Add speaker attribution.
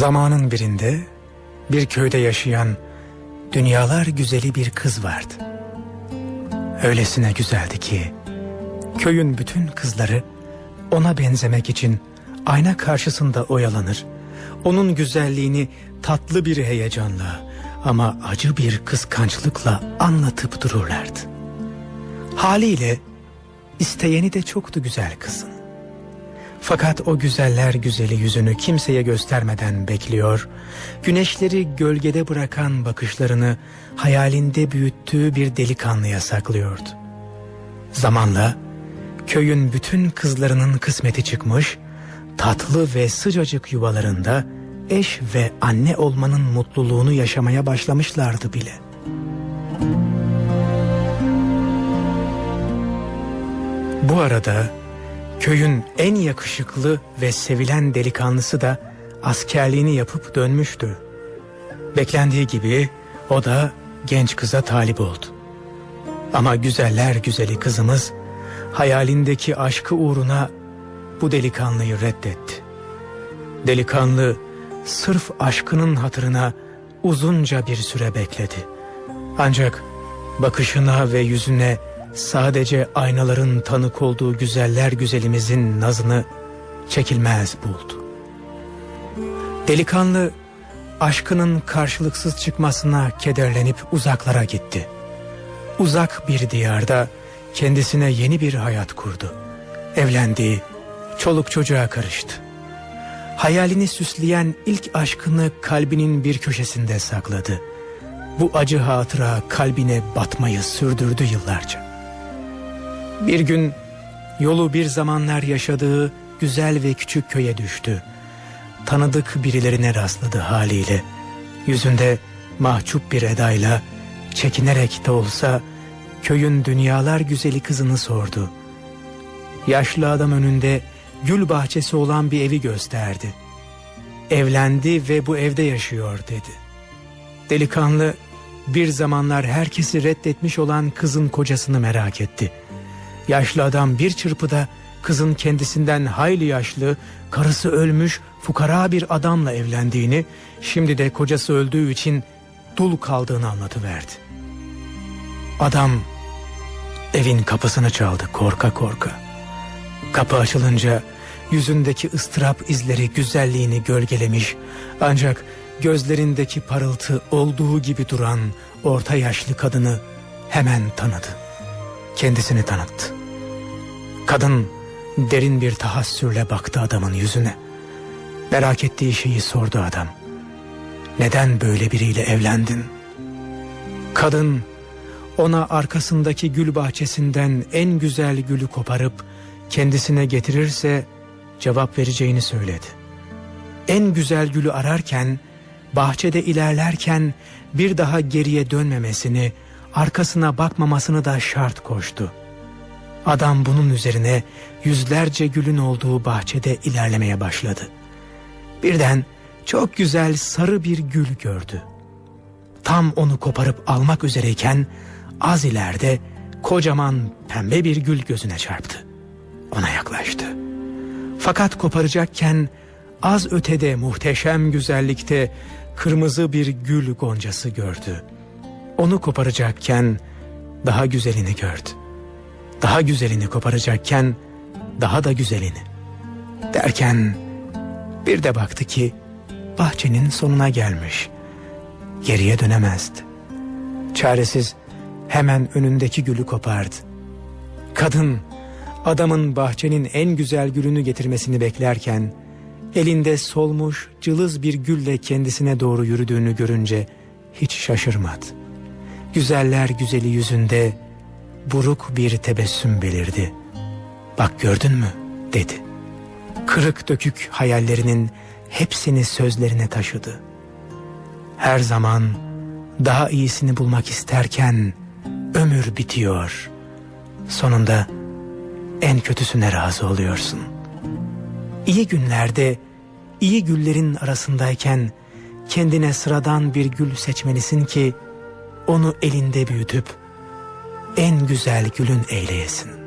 Speaker 1: Zamanın birinde bir köyde yaşayan dünyalar güzeli bir kız vardı. Öylesine güzeldi ki köyün bütün kızları ona benzemek için ayna karşısında oyalanır. Onun güzelliğini tatlı bir heyecanla ama acı bir kıskançlıkla anlatıp dururlardı. Haliyle isteyeni de çoktu güzel kızın. Fakat o güzeller güzeli yüzünü kimseye göstermeden bekliyor, güneşleri gölgede bırakan bakışlarını hayalinde büyüttüğü bir delikanlıya saklıyordu. Zamanla köyün bütün kızlarının kısmeti çıkmış, tatlı ve sıcacık yuvalarında eş ve anne olmanın mutluluğunu yaşamaya başlamışlardı bile. Bu arada köyün en yakışıklı ve sevilen delikanlısı da askerliğini yapıp dönmüştü. Beklendiği gibi o da genç kıza talip oldu. Ama güzeller güzeli kızımız hayalindeki aşkı uğruna bu delikanlıyı reddetti. Delikanlı sırf aşkının hatırına uzunca bir süre bekledi. Ancak bakışına ve yüzüne sadece aynaların tanık olduğu güzeller güzelimizin nazını çekilmez buldu. Delikanlı aşkının karşılıksız çıkmasına kederlenip uzaklara gitti. Uzak bir diyarda kendisine yeni bir hayat kurdu. Evlendi, çoluk çocuğa karıştı. Hayalini süsleyen ilk aşkını kalbinin bir köşesinde sakladı. Bu acı hatıra kalbine batmayı sürdürdü yıllarca. Bir gün yolu bir zamanlar yaşadığı güzel ve küçük köye düştü. Tanıdık birilerine rastladı haliyle. Yüzünde mahcup bir edayla çekinerek de olsa köyün dünyalar güzeli kızını sordu. Yaşlı adam önünde gül bahçesi olan bir evi gösterdi. Evlendi ve bu evde yaşıyor dedi. Delikanlı bir zamanlar herkesi reddetmiş olan kızın kocasını merak etti. Yaşlı adam bir çırpıda kızın kendisinden hayli yaşlı, karısı ölmüş, fukara bir adamla evlendiğini, şimdi de kocası öldüğü için dul kaldığını anlatıverdi. Adam evin kapısını çaldı korka korka. Kapı açılınca yüzündeki ıstırap izleri güzelliğini gölgelemiş ancak gözlerindeki parıltı olduğu gibi duran orta yaşlı kadını hemen tanıdı. Kendisini tanıttı. Kadın derin bir tahassürle baktı adamın yüzüne. Merak ettiği şeyi sordu adam. Neden böyle biriyle evlendin? Kadın ona arkasındaki gül bahçesinden en güzel gülü koparıp kendisine getirirse cevap vereceğini söyledi. En güzel gülü ararken, bahçede ilerlerken bir daha geriye dönmemesini, arkasına bakmamasını da şart koştu. Adam bunun üzerine yüzlerce gülün olduğu bahçede ilerlemeye başladı. Birden çok güzel sarı bir gül gördü. Tam onu koparıp almak üzereyken az ileride kocaman pembe bir gül gözüne çarptı. Ona yaklaştı. Fakat koparacakken az ötede muhteşem güzellikte kırmızı bir gül goncası gördü. Onu koparacakken daha güzelini gördü. Daha güzelini koparacakken daha da güzelini. Derken bir de baktı ki bahçenin sonuna gelmiş. Geriye dönemezdi. Çaresiz hemen önündeki gülü kopardı. Kadın adamın bahçenin en güzel gülünü getirmesini beklerken elinde solmuş cılız bir gülle kendisine doğru yürüdüğünü görünce hiç şaşırmadı. Güzeller güzeli yüzünde buruk bir tebessüm belirdi. Bak gördün mü dedi. Kırık dökük hayallerinin hepsini sözlerine taşıdı. Her zaman daha iyisini bulmak isterken ömür bitiyor. Sonunda en kötüsüne razı oluyorsun. İyi günlerde iyi güllerin arasındayken kendine sıradan bir gül seçmelisin ki onu elinde büyütüp en güzel gülün eyleyesin.